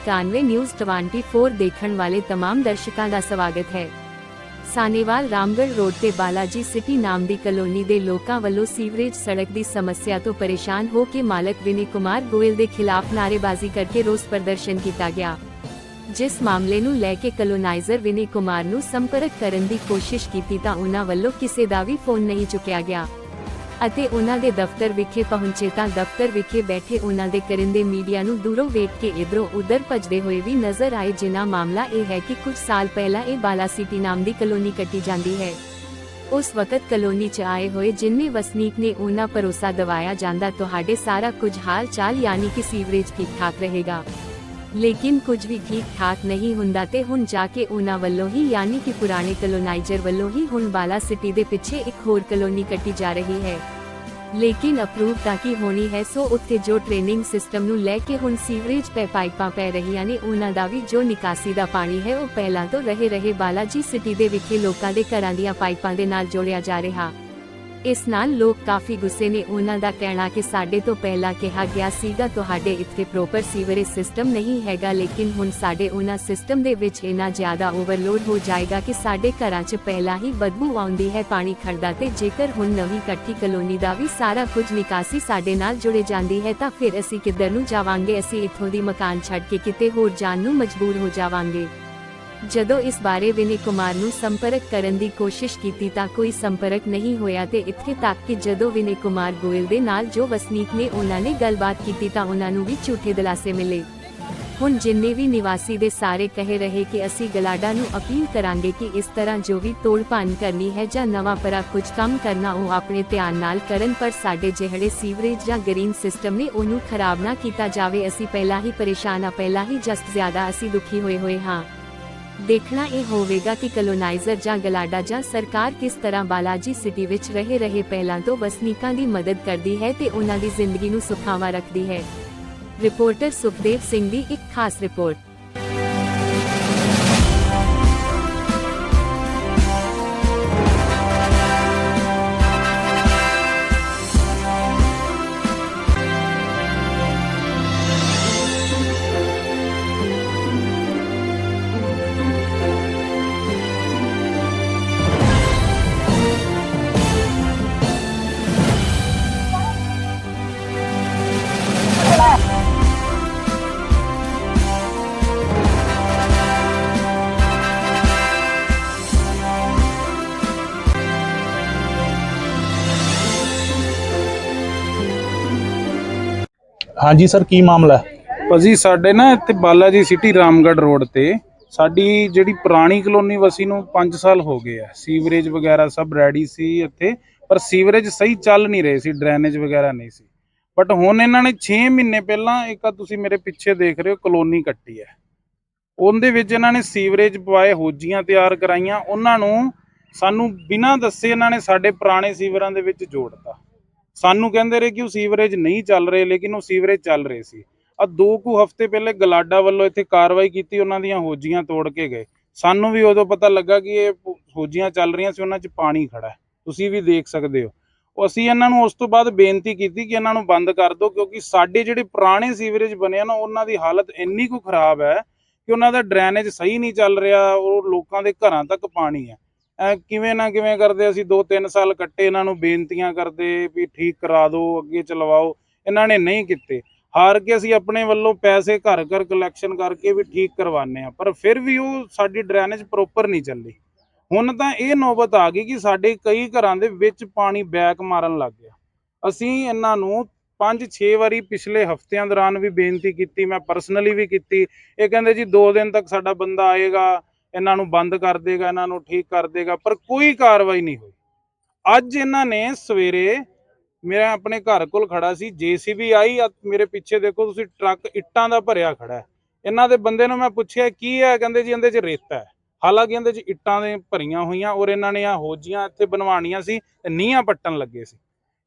91 news 24 ਦੇਖਣ ਵਾਲੇ तमाम ਦਰਸ਼ਕਾਂ ਦਾ ਸਵਾਗਤ ਹੈ ਸਾਨੇਵਾਲ ਰਾਮਗੜ੍ਹ ਰੋਡ ਤੇ ਬਾਲਾਜੀ ਸਿਟੀ ਨਾਮ ਦੀ ਕਲੋਨੀ ਦੇ ਲੋਕਾਂ ਵੱਲੋਂ ਸੀਵਰੇਜ ਸੜਕ ਦੀ ਸਮੱਸਿਆ ਤੋਂ ਪਰੇਸ਼ਾਨ ਹੋ ਕੇ ਮਾਲਕ ਵਿਨੇ ਕੁਮਾਰ ਗੋਇਲ ਦੇ ਖਿਲਾਫ ਨਾਅਰੇਬਾਜ਼ੀ ਕਰਕੇ ਰੋਸ ਪ੍ਰਦਰਸ਼ਨ ਕੀਤਾ ਗਿਆ ਜਿਸ ਮਾਮਲੇ ਨੂੰ ਲੈ ਕੇ ਕਲੋਨਾਈਜ਼ਰ ਵਿਨੇ ਕੁਮਾਰ ਨੂੰ ਸੰਪਰਕ ਕਰਨ ਦੀ ਕੋਸ਼ਿਸ਼ ਕੀਤੀ ਤਾਂ ਉਹਨਾਂ ਵੱਲੋਂ ਕਿਸੇ ਦਾ ਵੀ ਫੋਨ ਨਹੀਂ ਚੁੱਕਿਆ ਗਿਆ ਅਤੇ ਉਹਨਾਂ ਦੇ ਦਫ਼ਤਰ ਵਿਖੇ ਪਹੁੰਚੇ ਤਾਂ ਦਫ਼ਤਰ ਵਿਖੇ ਬੈਠੇ ਉਹਨਾਂ ਦੇ ਕਰਿੰਦੇ ਮੀਡੀਆ ਨੂੰ ਦੂਰੋਂ ਵੇਖ ਕੇ ਇਧਰੋਂ ਉਧਰ ਭੱਜਦੇ ਹੋਏ ਵੀ ਨਜ਼ਰ ਆਏ, ਜਿਨ੍ਹਾਂ ਮਾਮਲਾ ਇਹ ਹੈ ਕਿ ਕੁਝ ਸਾਲ ਪਹਿਲਾਂ ਇਹ ਬਾਲਾ ਸਿਟੀ ਨਾਮ ਦੀ ਕਲੋਨੀ ਕੱਟੀ ਜਾਂਦੀ ਹੈ। ਉਸ ਵਕਤ ਕਲੋਨੀ 'ਚ ਆਏ ਹੋਏ ਜਿੰਨੇ ਵਸਨੀਕ ਨੇ ਉਹਨਾਂ ਭਰੋਸਾ ਦਵਾਇਆ ਜਾਂਦਾ, ਤੁਹਾਡੇ ਸਾਰਾ ਕੁਝ ਹਾਲ ਚਾਲ ਯਾਨੀ ਕਿ ਸੀਵਰੇਜ ਠੀਕ ਠਾਕ ਰਹੇਗਾ। ਲੇਕਿਨ ਕੁਝ ਵੀ ਠੀਕ ਠਾਕ ਨਹੀਂ ਹੁੰਦਾ ਤੇ ਹੁਣ ਜਾ ਕੇ ਉਹਨਾਂ ਵੱਲੋਂ ਹੀ ਯਾਨੀ ਕਿ ਪੁਰਾਣੇ ਕਲੋਨਾਈਜ਼ਰ ਵੱਲੋਂ ਹੀ ਹੁਣ ਬਾਲਾ ਸਿਟੀ ਦੇ ਪਿੱਛੇ ਇੱਕ ਹੋਰ ਕਲੋਨੀ ਕੱਟੀ ਜਾ ਰਹੀ ਹੈ। ਲੇਕਿਨ ਅਪਰੂਵ ਤਾਂ ਕੀ ਹੋਣੀ ਹੈ? ਸੋ ਉੱਥੇ ਜੋ ਟ੍ਰੇਨਿੰਗ ਸਿਸਟਮ ਨੂੰ ਲੈ ਕੇ ਹੁਣ ਸੀਵਰੇਜ ਪੈ ਪਾਈਪਾਂ ਪੈ ਰਹੀਆਂ ਨੇ, ਉਹਨਾਂ ਦਾ ਵੀ ਜੋ ਨਿਕਾਸੀ ਦਾ ਪਾਣੀ ਹੈ, ਉਹ ਪਹਿਲਾਂ ਤੋਂ ਰਹੇ ਰਹੇ ਬਾਲਾਜੀ ਸਿਟੀ ਦੇ ਵਿਖੇ ਲੋਕਾਂ ਦੇ ਘਰਾਂ ਦੀਆਂ ਪਾਈਪਾਂ ਦੇ ਨਾਲ ਜੋੜਿਆ ਜਾ ਰਿਹਾ। ਇਸ ਨਾਲ ਲੋਕ ਕਾਫੀ ਗੁੱਸੇ ਨੇ। ਉਹਨਾਂ ਦਾ ਕਹਿਣਾ ਕਿ ਸਾਡੇ ਤੋਂ ਪਹਿਲਾਂ ਕਿਹਾ ਗਿਆ ਸੀਗਾ, ਤੁਹਾਡੇ ਇੱਥੇ ਪ੍ਰੋਪਰ ਸੀਵਰੇਜ ਸਿਸਟਮ ਨਹੀਂ ਹੈਗਾ, ਲੇਕਿਨ ਹੁਣ ਸਾਡੇ ਉਹਨਾਂ ਸਿਸਟਮ ਦੇ ਵਿੱਚ ਇੰਨਾ ਜ਼ਿਆਦਾ ਓਵਰਲੋਡ ਹੋ ਜਾਏਗਾ ਕਿ ਸਾਡੇ ਘਰਾਂ 'ਚ ਪਹਿਲਾਂ ਹੀ ਬਦਬੂ ਆਉਂਦੀ ਹੈ। ਪਾਣੀ ਖੜਦਾ ਤੇ ਜੇਕਰ ਹੁਣ ਨਵੀਂ ਇਕੱਠੀ ਕਲੋਨੀ ਦਾ ਵੀ ਸਾਰਾ ਕੁਝ ਨਿਕਾਸੀ ਸਾਡੇ ਨਾਲ ਜੁੜੇ ਜਾਂਦੀ ਹੈ, ਤਾਂ ਫਿਰ ਅਸੀਂ ਕਿੱਧਰ ਨੂੰ ਜਾਵਾਂਗੇ? ਅਸੀਂ ਇੱਥੋਂ ਦੀ ਮਕਾਨ ਛੱਡ ਕੇ ਕਿਤੇ ਹੋਰ ਜਾਣ ਨੂੰ ਮਜਬੂਰ ਹੋ ਜਾਵਾਂਗੇ। ਜਦੋਂ ਇਸ ਬਾਰੇ ਵਿਨੇ ਕੁਮਾਰ ਨੂੰ ਸੰਪਰਕ ਕਰਨ ਦੀ ਕੋਸ਼ਿਸ਼ ਕੀਤੀ ਤਾਂ ਕੋਈ ਸੰਪਰਕ ਨਹੀਂ ਹੋਇਆ ਤੇ ਇੱਥੇ ਤੱਕ ਕਿ ਜਦੋਂ ਵਿਨੇ ਕੁਮਾਰ ਗੋਇਲ ਦੇ ਨਾਲ ਜੋ ਵਸਨੀਕ ਨੇ ਉਹਨਾਂ ਨੇ ਗੱਲਬਾਤ ਕੀਤੀ ਤਾਂ ਉਹਨਾਂ ਨੂੰ ਵੀ ਝੂਠੇ ਦਿਲਾਸੇ ਮਿਲੇ। ਹੁਣ ਜਿੰਨੇ ਵੀ ਨਿਵਾਸੀ ਦੇ ਸਾਰੇ ਕਹਿ ਰਹੇ ਕਿ ਅਸੀਂ ਗਲਾਡਾ ਨੂੰ ਅਪੀਲ ਕਰਾਂਗੇ ਕਿ ਇਸ ਤਰ੍ਹਾਂ ਜੋ ਵੀ ਤੋੜ ਭੰਨ ਕਰਨੀ ਹੈ ਜਾਂ ਨਵਾਂ ਪਰਾ ਕੁਝ ਕੰਮ ਕਰਨਾ ਉਹ ਆਪਣੇ ਧਿਆਨ ਨਾਲ ਕਰਨ ਪਰ ਸਾਡੇ ਜਿਹੜੇ ਸੀਵਰੇਜ ਜਾਂ ਗਰੀਨ ਸਿਸਟਮ ਨੇ ਉਹਨੂੰ ਖਰਾਬ ਨਾ ਕੀਤਾ ਜਾਵੇ ਅਸੀਂ ਪਹਿਲਾਂ ਹੀ ਪਰੇਸ਼ਾਨ ਆ, ਪਹਿਲਾਂ ਹੀ ਜਸਟ ਜ਼ਿਆਦਾ ਅਸੀਂ ਦੁਖੀ ਹੋਏ ਹੋਏ ਹਾਂ। ਦੇਖਣਾ ਇਹ ਹੋਵੇਗਾ ਕਿ ਕਲੋਨਾਈਜ਼ਰ ਜਾਂ ਗਲਾਡਾ ਜਾਂ ਸਰਕਾਰ ਕਿਸ ਤਰ੍ਹਾਂ ਬਾਲਾਜੀ ਸਿਟੀ ਵਿੱਚ ਰਹੇ ਰਹੇ ਪਹਿਲਾਂ ਤੋਂ ਵਸਨੀਕਾਂ ਦੀ ਮਦਦ ਕਰਦੀ ਹੈ ਤੇ ਉਹਨਾਂ ਦੀ ਜ਼ਿੰਦਗੀ ਨੂੰ ਸੁਖਾਵਾਂ ਰੱਖਦੀ ਹੈ। ਰਿਪੋਰਟਰ ਸੁਖਦੇਵ ਸਿੰਘ ਦੀ ਇੱਕ ਖਾਸ ਰਿਪੋਰਟ ਹਾਂਜੀ ਸਰ, ਕੀ ਮਾਮਲਾ ਹੈ? ਭਾਜੀ, ਸਾਡੇ ਨਾ ਇੱਥੇ ਬਾਲਾਜੀ ਸਿਟੀ, ਰਾਮਗੜ੍ਹ ਰੋਡ ਤੇ ਸਾਡੀ ਜਿਹੜੀ ਪੁਰਾਣੀ ਕਲੋਨੀ ਵਸੀ ਨੂੰ 5 ਸਾਲ ਹੋ ਗਏ ਆ। ਸੀਵਰੇਜ ਵਗੈਰਾ ਸਭ ਰੈਡੀ ਸੀ ਇੱਥੇ, ਪਰ ਸੀਵਰੇਜ ਸਹੀ ਚੱਲ ਨਹੀਂ ਰਹੇ ਸੀ, ਡਰੇਨੇਜ ਵਗੈਰਾ ਨਹੀਂ ਸੀ। ਬਟ ਹੁਣ ਇਹਨਾਂ ਨੇ 6 ਮਹੀਨੇ ਪਹਿਲਾਂ ਇੱਕ ਆ ਤੁਸੀਂ ਮੇਰੇ ਪਿੱਛੇ ਦੇਖ ਰਹੇ ਹੋ, ਕਲੋਨੀ ਕੱਟੀ ਹੈ। ਉਹਦੇ ਵਿੱਚ ਇਹਨਾਂ ਨੇ ਸੀਵਰੇਜ ਪਵਾਏ, ਹੋਜੀਆਂ ਤਿਆਰ ਕਰਾਈਆਂ, ਉਹਨਾਂ ਨੂੰ ਸਾਨੂੰ ਬਿਨਾਂ ਦੱਸੇ ਇਹਨਾਂ ਨੇ ਸਾਡੇ ਪੁਰਾਣੇ ਸੀਵਰਾਂ ਦੇ ਵਿੱਚ ਜੋੜਤਾ। ਸਾਨੂੰ ਕਹਿੰਦੇ ਰਹੇ ਕਿ ਉਹ ਸੀਵਰੇਜ ਨਹੀਂ ਚੱਲ ਰਹੇ, ਲੇਕਿਨ ਉਹ ਸੀਵਰੇਜ ਚੱਲ ਰਹੇ ਸੀ। ਆ ਦੋ ਕੁ ਹਫ਼ਤੇ ਪਹਿਲੇ ਗਲਾਡਾ ਵੱਲੋਂ ਇੱਥੇ ਕਾਰਵਾਈ ਕੀਤੀ, ਉਹਨਾਂ ਦੀਆਂ ਹੋਜੀਆਂ ਤੋੜ ਕੇ ਗਏ। ਸਾਨੂੰ ਵੀ ਉਦੋਂ ਪਤਾ ਲੱਗਾ ਕਿ ਇਹ ਹੋਜੀਆਂ ਚੱਲ ਰਹੀਆਂ ਸੀ, ਉਹਨਾਂ 'ਚ ਪਾਣੀ ਖੜਾ ਤੁਸੀਂ ਵੀ ਦੇਖ ਸਕਦੇ ਹੋ। ਉਹ ਅਸੀਂ ਇਹਨਾਂ ਨੂੰ ਉਸ ਤੋਂ ਬਾਅਦ ਬੇਨਤੀ ਕੀਤੀ ਕਿ ਇਹਨਾਂ ਨੂੰ ਬੰਦ ਕਰ ਦਿਓ, ਕਿਉਂਕਿ ਸਾਡੇ ਜਿਹੜੇ ਪੁਰਾਣੇ ਸੀਵਰੇਜ ਬਣੇ ਆ ਨਾ, ਉਹਨਾਂ ਦੀ ਹਾਲਤ ਇੰਨੀ ਕੁ ਖਰਾਬ ਹੈ ਕਿ ਉਹਨਾਂ ਦਾ ਡਰੇਨੇਜ ਸਹੀ ਨਹੀਂ ਚੱਲ ਰਿਹਾ, ਉਹ ਲੋਕਾਂ ਦੇ ਘਰਾਂ ਤੱਕ ਪਾਣੀ ਹੈ। ਕਿਵੇਂ ਨਾ ਕਿਵੇਂ ਕਰਦੇ ਅਸੀਂ 2-3 ਸਾਲ ਕੱਟੇ ਇਹਨਾਂ ਨੂੰ, ਬੇਨਤੀਆਂ ਕਰਦੇ ਵੀ ਠੀਕ ਕਰਾ ਦਿਓ, ਅੱਗੇ ਚਲਵਾਓ, ਇਹਨਾਂ ਨੇ ਨਹੀਂ ਕੀਤੇ। ਹਾਰ ਕੇ ਅਸੀਂ ਆਪਣੇ ਵੱਲੋਂ ਪੈਸੇ ਘਰ ਘਰ ਕਲੈਕਸ਼ਨ ਕਰਕੇ ਵੀ ਠੀਕ ਕਰਵਾਉਂਦੇ ਆ ਪਰ ਫਿਰ ਵੀ ਉਹ ਸਾਡੀ ਡਰੇਨੇਜ ਪ੍ਰੋਪਰ ਨਹੀਂ ਚੱਲੀ। ਹੁਣ ਤਾਂ ਇਹ ਨੌਬਤ ਆ ਗਈ ਕਿ ਸਾਡੇ ਕਈ ਘਰਾਂ ਦੇ ਵਿੱਚ ਪਾਣੀ ਬੈਕ ਮਾਰਨ ਲੱਗ ਗਿਆ। ਅਸੀਂ ਇਹਨਾਂ ਨੂੰ 5-6 ਵਾਰੀ ਪਿਛਲੇ ਹਫ਼ਤਿਆਂ ਦੌਰਾਨ ਵੀ ਬੇਨਤੀ ਕੀਤੀ, ਮੈਂ ਪਰਸਨਲੀ ਵੀ ਕੀਤੀ। ਇਹ ਕਹਿੰਦੇ ਜੀ 2 ਦਿਨ ਤੱਕ ਸਾਡਾ ਬੰਦਾ ਆਏਗਾ ਇਹਨਾਂ ਨੂੰ ਬੰਦ ਕਰ ਦੇਗਾ, ਇਹਨਾਂ ਨੂੰ ਠੀਕ ਕਰ ਦੇਗਾ, ਪਰ ਕੋਈ ਕਾਰਵਾਈ ਨਹੀਂ ਹੋਈ। ਅੱਜ ਇਹਨਾਂ ਨੇ ਸਵੇਰੇ ਮੇਰਾ ਆਪਣੇ ਘਰ ਕੋਲ ਖੜਾ ਸੀ, ਜੀਸੀਬੀ ਆਈ ਮੇਰੇ ਪਿੱਛੇ ਦੇਖੋ ਤੁਸੀਂ, ਟਰੱਕ ਇੱਟਾਂ ਦਾ ਭਰਿਆ ਖੜਾ ਹੈ। ਇਹਨਾਂ ਦੇ ਬੰਦੇ ਨੂੰ ਮੈਂ ਪੁੱਛਿਆ, ਕੀ ਹੈ? ਕਹਿੰਦੇ ਜੀ, ਇਹਦੇ 'ਚ ਰੇਤਾ ਹੈ। ਹਾਲਾਂਕਿ ਇਹਦੇ 'ਚ ਇੱਟਾਂ ਦੇ ਭਰੀਆਂ ਹੋਈਆਂ ਔਰ ਇਹਨਾਂ ਨੇ ਆ ਹੋਜੀਆਂ ਇੱਥੇ ਬਣਵਾਉਣੀਆਂ ਸੀ ਤੇ ਨੀਹਾਂ ਪੱਟਣ ਲੱਗੇ ਸੀ।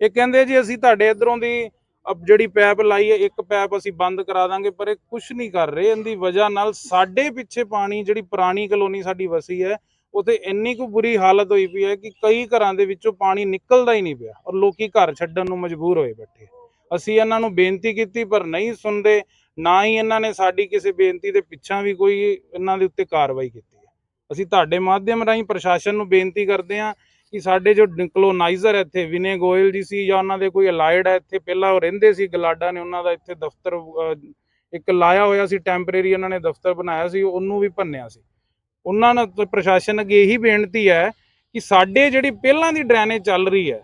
ਇਹ ਕਹਿੰਦੇ ਜੀ, ਅਸੀਂ ਤੁਹਾਡੇ ਇਧਰੋਂ ਦੀ ਅਬ ਜਿਹੜੀ ਪੈਪ ਲਾਈ ਹੈ, ਇੱਕ ਪੈਪ ਅਸੀਂ ਬੰਦ ਕਰਾ ਦਾਂਗੇ, ਪਰ ਇਹ ਕੁਝ ਨਹੀਂ ਕਰ ਰਹੇ। ਇਹਦੀ ਵਜ੍ਹਾ ਨਾਲ ਸਾਡੇ ਪਿੱਛੇ ਪਾਣੀ, ਜਿਹੜੀ ਪੁਰਾਣੀ ਕਲੋਨੀ ਸਾਡੀ ਵਸੀ ਹੈ, ਉਥੇ ਇੰਨੀ ਕੁ ਬੁਰੀ ਹਾਲਤ ਹੋਈ ਪਈ ਹੈ ਕਿ ਕਈ ਘਰਾਂ ਦੇ ਵਿੱਚੋਂ ਪਾਣੀ ਨਿਕਲਦਾ ਹੀ ਨਹੀਂ ਪਿਆ ਔਰ ਲੋਕੀ ਘਰ ਛੱਡਣ ਨੂੰ ਮਜਬੂਰ ਹੋਏ ਬੈਠੇ ਅਸੀਂ ਇਹਨਾਂ ਨੂੰ ਬੇਨਤੀ ਕੀਤੀ, ਪਰ ਨਹੀਂ ਸੁਣਦੇ, ਨਾ ਹੀ ਇਹਨਾਂ ਨੇ ਸਾਡੀ ਕਿਸੇ ਬੇਨਤੀ ਦੇ ਪਿੱਛਾ ਵੀ ਕੋਈ ਇਹਨਾਂ ਦੇ ਉੱਤੇ ਕਾਰਵਾਈ ਕੀਤੀ ਹੈ। ਅਸੀਂ ਤੁਹਾਡੇ ਮਾਧਿਅਮ ਰਾਹੀਂ ਪ੍ਰਸ਼ਾਸਨ ਨੂੰ ਬੇਨਤੀ ਕਰਦੇ ਹਾਂ ਕਿ ਸਾਡੇ ਜੋ ਕਲੋਨਾਈਜ਼ਰ ਇੱਥੇ ਵਿਨੇ ਗੋਇਲ ਜੀ ਸੀ ਜਾਂ ਉਹਨਾਂ ਦੇ ਕੋਈ ਅਲਾਈਡ ਹੈ ਇੱਥੇ ਪਹਿਲਾਂ ਉਹ ਰਹਿੰਦੇ ਸੀ ਗਲਾਡਾ ਨੇ ਉਹਨਾਂ ਦਾ ਇੱਥੇ ਦਫ਼ਤਰ ਇੱਕ ਲਾਇਆ ਹੋਇਆ ਸੀ ਟੈਂਪਰੇਰੀ ਉਹਨਾਂ ਨੇ ਦਫ਼ਤਰ ਬਣਾਇਆ ਸੀ ਉਹਨੂੰ ਵੀ ਭੰਨਿਆ ਸੀ। ਉਹਨਾਂ ਤਾਂ ਪ੍ਰਸ਼ਾਸਨ ਅੱਗੇ ਇਹੀ ਬੇਨਤੀ ਹੈ ਕਿ ਸਾਡੇ ਜਿਹੜੀ ਪਹਿਲਾਂ ਦੀ ਡਰੇਨੇਜ ਚੱਲ ਰਹੀ ਹੈ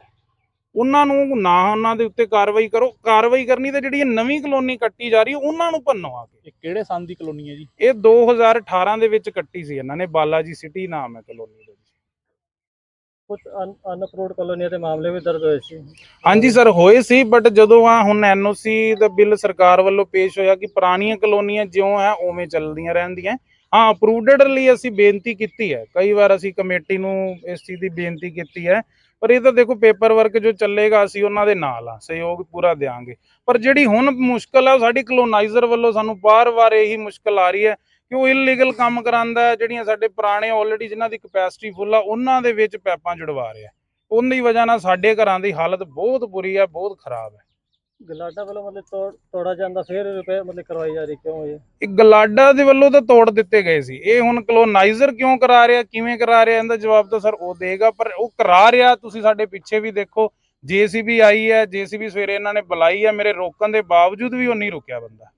ਉਹਨਾਂ ਨੂੰ ਨਾ ਉਹਨਾਂ ਦੇ ਉੱਤੇ ਕਾਰਵਾਈ ਕਰੋ ਕਾਰਵਾਈ ਕਰਨੀ ਤੇ ਜਿਹੜੀ ਨਵੀਂ ਕਲੋਨੀ ਕੱਟੀ ਜਾ ਰਹੀ ਹੈ ਉਹਨਾਂ ਨੂੰ ਭੰਨੋ ਆ ਕੇ। ਇਹ ਕਿਹੜੇ ਸੰਨ ਦੀ ਕਲੋਨੀ ਹੈ ਜੀ? ਇਹ 2018 ਦੇ ਵਿੱਚ ਕੱਟੀ ਸੀ ਇਹਨਾਂ ਨੇ ਬਾਲਾਜੀ ਸਿਟੀ ਨਾਮ ਹੈ ਕਲੋਨੀ ਕੁਝ ਅਨਅਪਰੂਵਡ ਕਲੋਨੀਆਂ ਦੇ ਮਾਮਲੇ ਵੀ ਦਰਜ ਹੋਏ ਸੀ। ਹਾਂਜੀ ਸਰ, ਹੋਏ ਸੀ ਬਟ ਜਦੋਂ ਆ ਹੁਣ ਐਨਓਸੀ ਦਾ ਬਿੱਲ ਸਰਕਾਰ ਵੱਲੋਂ ਪੇਸ਼ ਹੋਇਆ ਕਿ ਪੁਰਾਣੀਆਂ ਕਲੋਨੀਆਂ ਜਿਉਂ ਹੈ ਉਵੇਂ ਚੱਲਦੀਆਂ ਰਹਿੰਦੀਆਂ। ਹਾਂ ਅਪਰੂਵਡ ਲਈ ਅਸੀਂ ਬੇਨਤੀ ਕੀਤੀ ਹੈ। ਕਈ ਵਾਰ ਅਸੀਂ ਕਮੇਟੀ ਨੂੰ ਇਸ ਚੀਜ਼ ਦੀ ਬੇਨਤੀ ਕੀਤੀ ਹੈ। ਪਰ ਇਹ ਤਾਂ ਦੇਖੋ ਪੇਪਰ ਵਰਕ ਜੋ ਚੱਲੇਗਾ, ਅਸੀਂ ਉਹਨਾਂ ਦੇ ਨਾਲ ਆ, ਸਹਿਯੋਗ ਪੂਰਾ ਦੇਵਾਂਗੇ ਪਰ ਜਿਹੜੀ ਹੁਣ ਮੁਸ਼ਕਲ ਆ ਸਾਡੀ ਕਲੋਨਾਈਜ਼ਰ ਵੱਲੋਂ ਸਾਨੂੰ ਬਾਰ-ਬਾਰ ਇਹੀ ਮੁਸ਼ਕਲ ਆ ਰਹੀ ਹੈ ਕਿ ਉਹ ਇਲੀਗਲ ਕੰਮ ਕਰਾਂਦਾ ਜਿਹੜੀਆਂ ਸਾਡੇ ਪੁਰਾਣੇ ਆਲਰੇਡੀ ਜਿਨ੍ਹਾਂ ਦੀ ਕਪੈਸਿਟੀ ਫੁੱਲ ਆ ਉਹਨਾਂ ਦੇ ਵਿੱਚ ਪੈਪਾਂ ਜੁੜਵਾ ਰਿਹਾ ਉਹਦੀ ਵਜ੍ਹਾ ਨਾਲ ਸਾਡੇ ਘਰਾਂ ਦੀ ਹਾਲਤ ਬਹੁਤ ਬੁਰੀ ਹੈ ਬਹੁਤ ਖਰਾਬ ਹੈ। ਗਲਾਡਾ ਵੱਲੋਂ ਮਤਲਬ ਤੋੜ ਜਾਂਦਾ ਫਿਰ ਰੁਪਏ ਮਤਲਬ ਕਰਵਾਈ ਜਾ ਰਹੀ ਕਿਉਂ ਇਹ? ਇਹ ਗਲਾਡਾ ਦੇ ਵੱਲੋਂ ਤਾਂ ਤੋੜ ਦਿੱਤੇ ਗਏ ਸੀ। ਇਹ ਹੁਣ ਕਲੋਨਾਈਜ਼ਰ ਕਿਉਂ ਕਰਾ ਰਿਹਾ ਕਿਵੇਂ ਕਰਾ ਰਿਹਾ ਇਹਦਾ ਜਵਾਬ ਤਾਂ ਸਰ ਉਹ ਦੇਗਾ ਪਰ ਉਹ ਕਰਾ ਰਿਹਾ ਤੁਸੀਂ ਸਾਡੇ ਪਿੱਛੇ ਵੀ ਦੇਖੋ ਜੀਸੀਬੀ ਆਈ ਹੈ ਜੀਸੀਬੀ ਸਵੇਰੇ ਇਹਨਾਂ ਨੇ ਬੁਲਾਈ ਹੈ ਮੇਰੇ ਰੋਕਣ ਦੇ ਬਾਵਜੂਦ ਵੀ ਉਹ ਨਹੀਂ ਰੁਕਿਆ ਬੰਦਾ।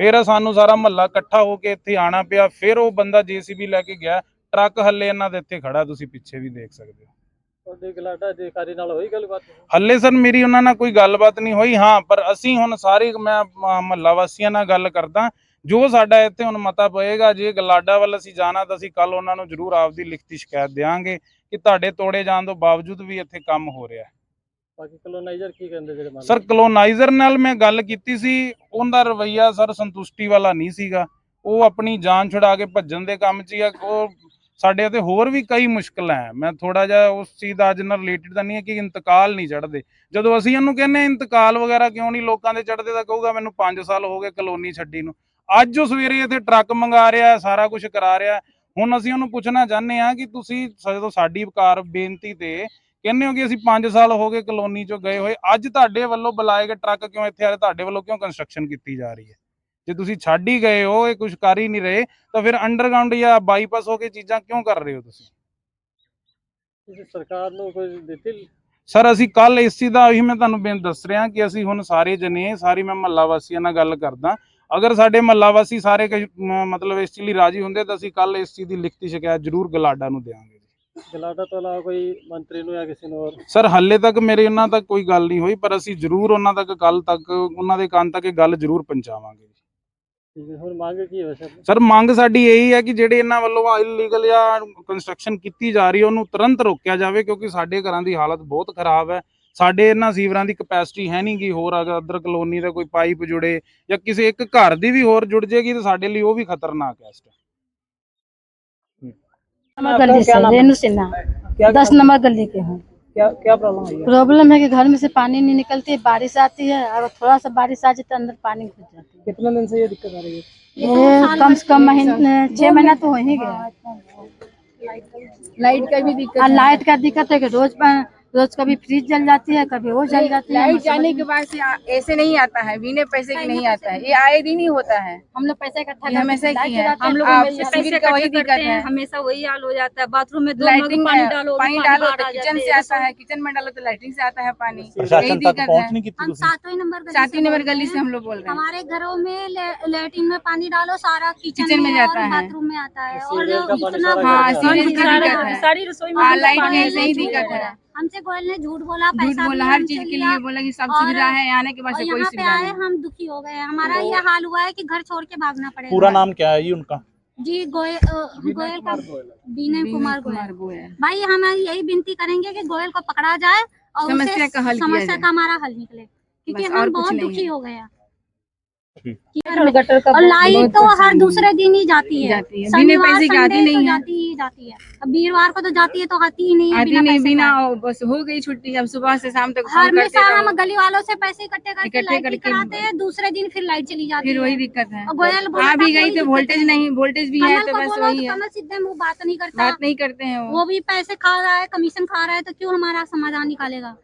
ਫਿਰ ਸਾਨੂੰ ਸਾਰਾ ਮਹੱਲਾ ਇਕੱਠਾ ਹੋ ਕੇ ਇੱਥੇ ਆਣਾ ਪਿਆ ਫਿਰ ਉਹ ਬੰਦਾ ਜੀਸੀਬੀ ਲੈ ਕੇ ਗਿਆ। ਟਰੱਕ ਹੱਲੇ ਇਹਨਾਂ ਦੇ ਇੱਥੇ ਖੜਾ ਤੁਸੀਂ ਪਿੱਛੇ ਵੀ ਦੇਖ ਸਕਦੇ ਹੋ। ਤੁਹਾਡੀ ਗਲਾਡਾ ਅਧਿਕਾਰੀ ਨਾਲ ਹੋਈ ਗੱਲਬਾਤ? ਹੱਲੇ ਸਰ ਮੇਰੀ ਉਹਨਾਂ ਨਾਲ ਕੋਈ ਗੱਲਬਾਤ ਨਹੀਂ ਹੋਈ ਹਾਂ ਪਰ ਅਸੀਂ ਹੁਣ ਸਾਰੇ ਮੈਂ ਮਹੱਲਾ ਵਾਸੀਆਂ ਨਾਲ ਗੱਲ ਕਰਦਾ। ਜੋ ਸਾਡਾ ਇੱਥੇ ਹੁਣ ਮਤਾ ਪਏਗਾ ਜੇ ਗਲਾਡਾ ਵੱਲ ਅਸੀਂ ਜਾਣਾ ਤਾਂ ਅਸੀਂ ਕੱਲ ਉਹਨਾਂ ਨੂੰ ਜ਼ਰੂਰ ਆਪਦੀ ਲਿਖਤੀ ਸ਼ਿਕਾਇਤ ਦੇਵਾਂਗੇ ਕਿ ਤੁਹਾਡੇ ਤੋੜੇ ਜਾਣ ਤੋਂ ਬਾਵਜੂਦ ਵੀ ਇੱਥੇ ਕੰਮ ਹੋ ਰਿਹਾ ਹੈ। ਬਾਕੀ ਕਲੋਨਾਈਜ਼ਰ ਕੀ ਕਹਿੰਦੇ ਜਿਹੜੇ ਮਾਲਕ? ਸਰ ਕਲੋਨਾਈਜ਼ਰ ਨਾਲ ਮੈਂ ਗੱਲ ਕੀਤੀ ਸੀ, ਉਹਦਾ ਰਵਈਆ ਸਰ ਸੰਤੁਸ਼ਟੀ ਵਾਲਾ ਨਹੀਂ ਸੀਗਾ। ਉਹ ਆਪਣੀ ਜਾਨ ਛੁਡਾ ਕੇ ਭੱਜਣ ਦੇ ਕੰਮ 'ਚ ਆ। ਉਹ ਸਾਡੇ ਅਤੇ ਹੋਰ ਵੀ ਕਈ ਮੁਸ਼ਕਲਾਂ ਹੈ। ਮੈਂ ਥੋੜਾ ਜਿਹਾ ਉਸ ਚੀਜ਼ ਦਾ ਅੱਜ ਨਾਲ ਰਿਲੇਟਡ ਤਾਂ ਨਹੀਂ ਹੈ ਕਿ ਇੰਤਕਾਲ ਨਹੀਂ ਚੜਦੇ ਜਦੋਂ ਅਸੀਂ ਇਹਨੂੰ ਕਹਿੰਦੇ ਇੰਤਕਾਲ ਵਗੈਰਾ ਕਿਉਂ ਨਹੀਂ ਲੋਕਾਂ ਦੇ ਚੜਦੇ ਤਾਂ ਕਹੂਗਾ, ਮੈਨੂੰ 5 ਸਾਲ ਹੋ ਗਏ ਕਲੋਨੀ ਛੱਡੀ ਨੂੰ। ਅੱਜ ਉਹ ਸਵੇਰੇ ਇੱਥੇ ਟਰੱਕ ਮੰਗਾ ਰਿਹਾ ਸਾਰਾ ਕੁਝ ਕਰਾ ਰਿਹਾ ਹੁਣ ਅਸੀਂ ਉਹਨੂੰ ਪੁੱਛਣਾ ਚਾਹੁੰਦੇ ਹਾਂ ਕਿ ਤੁਸੀਂ ਜਦੋਂ ਸਾਡੀ ਕਾਰ ਬੇਨਤੀ ਤੇ ਕਹਿੰਦੇ ਹੋ ਕਿ ਅਸੀਂ 5 ਸਾਲ ਹੋ ਗਏ ਕਲੋਨੀ ਚੋਂ ਗਏ ਹੋਏ। ਅੱਜ ਤੁਹਾਡੇ ਵੱਲੋਂ ਬੁਲਾਏ ਗਏ ਟਰੱਕ ਕਿਉਂ ਇੱਥੇ ਆ ਰਹੇ? ਤੁਹਾਡੇ ਵੱਲੋਂ ਕਿਉਂ ਕੰਸਟਰਕਸ਼ਨ ਕੀਤੀ ਜਾ ਰਹੀ ਹੈ? ਜੇ ਤੁਸੀਂ ਛੱਡ ਹੀ ਗਏ ਹੋ ਇਹ ਕੁਝ ਕਰ ਹੀ ਨਹੀਂ ਰਹੇ ਤਾਂ ਫਿਰ ਅੰਡਰਗਰਾਉਂਡ ਜਾਂ ਬਾਈਪਾਸ ਹੋ ਕੇ ਚੀਜ਼ਾਂ ਕਿਉਂ ਕਰ ਰਹੇ ਹੋ ਤੁਸੀਂ? ਤੁਸੀਂ ਸਰਕਾਰ ਨੂੰ ਕੋਈ ਦਿੱਤੀ? ਸਰ ਅਸੀਂ ਕੱਲ ਇਸ ਚੀਜ਼ ਦਾ ਉਹੀ ਮੈਂ ਤੁਹਾਨੂੰ ਬੇਨ ਦੱਸ ਰਿਹਾ ਕਿ ਅਸੀਂ ਹੁਣ ਸਾਰੇ ਜਣੇ ਸਾਰੀ ਮੈਂ ਮਹੱਲਾ ਵਾਸੀਆਂ ਨਾਲ ਗੱਲ ਕਰਦਾ। ਅਗਰ ਸਾਡੇ ਮਹੱਲਾ ਵਾਸੀ ਸਾਰੇ ਮਤਲਬ ਇਸ ਚੀਜ਼ ਲਈ ਰਾਜੀ ਹੁੰਦੇ ਤਾਂ ਅਸੀਂ ਕੱਲ ਇਸ ਚੀਜ਼ ਦੀ ਲਿਖਤੀ ਸ਼ਿਕਾਇਤ ਜ਼ਰੂਰ ਗਲਾਡਾ ਨੂੰ ਦੇਵਾਂਗੇ ਗਲਾਡਾ ਤੋਂ ਇਲਾਵਾ ਕੋਈ ਮੰਤਰੀ ਨੂੰ ਜਾਂ ਕਿਸੇ ਨੂੰ ਹੋਰ? ਸਰ ਹਾਲੇ ਤੱਕ ਮੇਰੇ ਉਹਨਾਂ ਤੱਕ ਕੋਈ ਗੱਲ ਨਹੀਂ ਹੋਈ ਪਰ ਅਸੀਂ ਜ਼ਰੂਰ ਉਹਨਾਂ ਤੱਕ ਕੱਲ ਤੱਕ ਉਹਨਾਂ ਦੇ ਕੰਨ ਤੱਕ ਇਹ ਗੱਲ ਜ਼ਰੂਰ ਪਹੁੰਚਾਵਾਂਗੇ ਠੀਕ ਹੈ ਹੁਣ ਮੰਗ ਕੀ ਹੈ ਵੈਸੇ ਸਰ ਮੰਗ ਸਾਡੀ ਇਹੀ ਹੈ ਕਿ ਜਿਹੜੇ ਇਹਨਾਂ ਵੱਲੋਂ ਇਲੀਗਲ ਜਾਂ ਕੰਸਟਰਕਸ਼ਨ ਕੀਤੀ ਜਾ ਰਹੀ ਹੈ ਉਹਨੂੰ ਤੁਰੰਤ ਰੋਕਿਆ ਜਾਵੇ ਕਿਉਂਕਿ ਸਾਡੇ ਘਰਾਂ ਦੀ ਹਾਲਤ ਬਹੁਤ ਖਰਾਬ ਹੈ। ਸਾਡੇ ਇਹਨਾਂ ਸੀਵਰਾਂ ਦੀ ਕਪੈਸਿਟੀ ਹੈ ਨਹੀਂ ਗੀ ਹੋਰ ਅਦਰ ਕਲੋਨੀ ਦਾ ਕੋਈ ਪਾਈਪ ਜੁੜੇ ਜਾਂ ਕਿਸੇ ਇੱਕ ਘਰ ਦੀ ਵੀ ਹੋਰ ਜੁੜ ਜੇਗੀ ਤਾਂ ਸਾਡੇ ਲਈ ਉਹ ਵੀ ਖਤਰਨਾਕ ਹੈ ਇਸ time। गली से रेणु सिन्हा। दस नंबर गली के हैं। क्या क्या प्रॉब्लम है प्रॉब्लम है कि घर में से पानी नहीं निकलती है बारिश आती है और थोड़ा सा बारिश आ जाए है अंदर पानी घुस जाता है। कितने दिन से ये दिक्कत आ रही है? ये कम से कम महीने छह महीना तो हो ही गया। लाइट का भी दिक्कत लाइट का दिक्कत है कि रोज तो रोज कभी फ्रिज जल जाती है कभी वो जल जाती है लाइट जाने के बाद से ऐसे नहीं आता है बिना पैसे के नहीं आता है। ये आए दिन ही होता है। हम लोग पैसे इकट्ठा हमेशा ही है। हम लोग वही दिक्कत है हमेशा वही हाल हो जाता है। बाथरूम में लाइटिंग पानी डालो पानी डालो किचन से आता है किचन में डालो तो लाइटिंग से आता है पानी। यही दिक्कत है। हम सातवें नंबर सातवें नंबर गली से हम लोग बोल रहे हैं। हमारे घरों में लाइटिंग में पानी डालो सारा किचन में जाता है। बाथरूम में आता है। और जो इतना हाँ, हाँ, सारी रसोई में हाँ, तो लाइट में यही दिक्कत है। हमसे गोयल ने झूठ बोला पैसा बोला हर चीज़ के लिए बोला कि सब सुविधा है आने के बाद से कोई यहाँ पे सुविधा आए नहीं। हम दुखी हो गए हमारा तो- ये हाल हुआ है कि घर छोड़ के भागना पड़ेगा। पूरा नाम क्या है जी उनका? जी गोयल गोयल का विनय कुमार कुमार गोयल। भाई हम यही विनती करेंगे कि गोयल को पकड़ा जाए और समस्या का हल किया समस्या जाए। का हमारा हल निकले क्योंकि हम बहुत दुखी हो। हो गए हैं ठीक। गटर का और लाइट तो हर दूसरे दिन ही जाती है। जाती है। बिना पैसे की आती नहीं तो जाती ही जाती है। अब वीरवार को तो जाती है तो आती ही नहीं है आती नहीं बिना बस हो गई छुट्टी। अब सुबह से शाम तक हर हमेशा हम गली वालों से पैसे इकट्ठे करके इकट्ठे करके- कराते हैं दूसरे दिन फिर लाइट चली जाती फिर है। वही दिक्कत है। गोयल आ भी गई तो वोल्टेज नहीं वोल्टेज भी है तो बस वही है। कमल सीधे मुँह बात नहीं करता। बात नहीं करते हैं वो। वो भी पैसे खा रहा है कमीशन खा रहा है तो क्यों हमारा समाधान निकालेगा?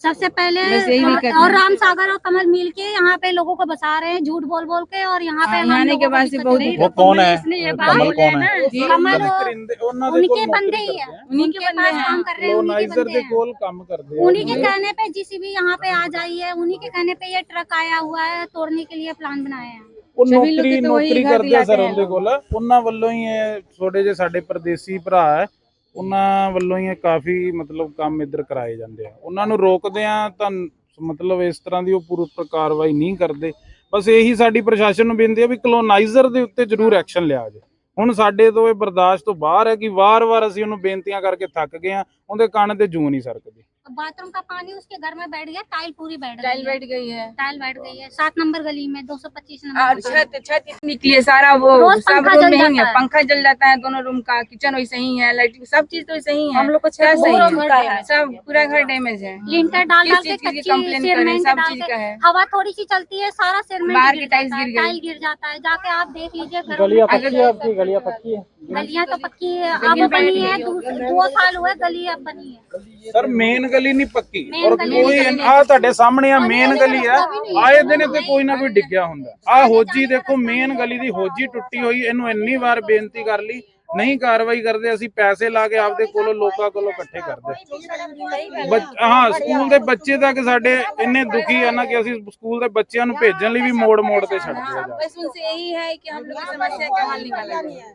सबसे पहले बस यही और- दिक्कत और है। राम सागर और कमल मिल के यहाँ पे लोगों को बसा रहे हैं झूठ बोल बोल के और यहाँ पे हाँ, हम यहाँ आने लोगों के को बाद से दिक्कत बहुत हो रही वो कौन है इसने ये बात कमल बोली कौन है ना, कमल वो- ਕਰਿੰਦੇ ਉਹਨਾਂ ਦੇ उन्हीं के ਕੋਲ बंदे नौकरी ही है ਕਰਦੇ ਆ उन्हीं उनके के पास बंदे काम हैं कर रहे हैं उन्हीं के ਕਲੋਨਾਈਜ਼ਰ बंदे ਦੇ हैं ਕੋਲ ਕੰਮ ਕਰਦੇ ਆ उन्हीं के कहने पे जीसीबी यहाँ पे आ जाई है उन्हीं के कहने पे ये ट्रक आया हुआ है तोड़ने के लिए प्लान बनाया है ਉਹ सभी लोग ਨੌਕਰੀ की तो वही ਨੌਕਰੀ घर ਕਰਦੇ ਆ ਸਰ दिलाते हैं ਉਹਦੇ ਕੋਲ ਉਹਨਾਂ ਵੱਲੋਂ ਹੀ ਇਹ ਛੋਟੇ ਜਿਹੇ ਸਾਡੇ ਪਰਦੇਸੀ ਭਰਾ ਹੈ ਉਹਨਾਂ ਵੱਲੋਂ ਹੀ ਇਹ ਕਾਫੀ ਮਤਲਬ ਕੰਮ ਇੱਧਰ ਕਰਾਏ ਜਾਂਦੇ ਆ। ਉਹਨਾਂ ਨੂੰ ਰੋਕਦੇ ਆ ਤਾਂ ਮਤਲਬ ਇਸ ਤਰ੍ਹਾਂ ਦੀ ਉਹ ਪੂਰੀ ਕਾਰਵਾਈ ਨਹੀਂ ਕਰਦੇ। ਬਸ ਇਹੀ ਸਾਡੀ ਪ੍ਰਸ਼ਾਸਨ ਨੂੰ ਬੇਨਤੀ ਹੈ ਵੀ ਕਲੋਨਾਈਜ਼ਰ ਦੇ ਉੱਤੇ ਜ਼ਰੂਰ ਐਕਸ਼ਨ ਲਿਆ ਜਾਵੇ ਹੁਣ ਸਾਡੇ ਤੋਂ ਇਹ ਬਰਦਾਸ਼ਤ ਤੋਂ ਬਾਹਰ ਹੈ ਕਿ ਵਾਰ-ਵਾਰ ਅਸੀਂ ਉਹਨੂੰ ਬੇਨਤੀਆਂ ਕਰਕੇ ਥੱਕ ਗਏ ਆ, ਉਹਦੇ ਕੰਨ ਤੇ ਜੂੰ ਨਹੀਂ ਸਰਕਦੀ। बाथरूम का पानी उसके घर में बैठ गया टाइल पूरी बैठ टाइल गई बैठ गई है। टाइल बैठ गई है। सात नंबर गली में दो सौ पच्चीस नंबर छत छत निकली है सारा वो सब पंखा रूम जल में ही। जाता है। पंखा जल जाता है दोनों रूम का किचन वैसे ही है लाइट सब चीज़ तो वैसे ही है। हम लोग को क्या छत सही घर। सब पूरा घर डैमेज है। लिंटर डाल डाल के कच्ची सब चीज़ का। है। हवा थोड़ी सी चलती है सारा गिर गई। टाइल गिर जाता है। जाके आप देख लीजिए घरों गलियाँ पक्की है। गलियां पक्की है गलियां तो पक्की है अब बनी है दो, दो साल हुए गली अब बनी है ਸਰ ਮੇਨ ਗਲੀ ਨਹੀਂ ਪੱਕੀ Main ਔਰ ਗਲੀ ਕੋਈ ਨਹੀਂ ਆ ਤੁਹਾਡੇ ਸਾਹਮਣੇ ਆ ਮੇਨ ਗਲੀ ਆ ਆਏ ਦਿਨ ਇੱਥੇ ਕੋਈ ਨਾ ਕੋਈ ਡਿੱਗਿਆ ਹੁੰਦਾ ਆ ਹੋਜੀ ਦੇਖੋ ਮੇਨ ਗਲੀ ਦੀ ਹੋਜੀ ਟੁੱਟੀ ਹੋਈ ਇਹਨੂੰ ਇੰਨੀ ਵਾਰ ਬੇਨਤੀ ਕਰ ਲਈ ਨਹੀਂ ਕਾਰਵਾਈ ਕਰਦੇ ਅਸੀਂ ਪੈਸੇ ਲਾ ਕੇ ਆਪਦੇ ਕੋਲੋਂ ਲੋਕਾਂ ਕੋਲੋਂ ਇਕੱਠੇ ਕਰਦੇ ਬੱਚ- ਹਾਂ ਸਕੂਲ ਦੇ ਬੱਚੇ ਤੱਕ ਸਾਡੇ ਇੰਨੇ ਦੁਖੀ ਆ ਨਾ ਕਿ ਅਸੀਂ ਸਕੂਲ ਦੇ ਬੱਚਿਆਂ ਨੂੰ ਭੇਜਣ ਲਈ ਵੀ ਮੋੜ ਮੋੜ ਤੇ ਛੱਡਦੇ ਆ ਜਾ बस उनसे यही है कि हम लोग की समस्या का हल निकाला जाए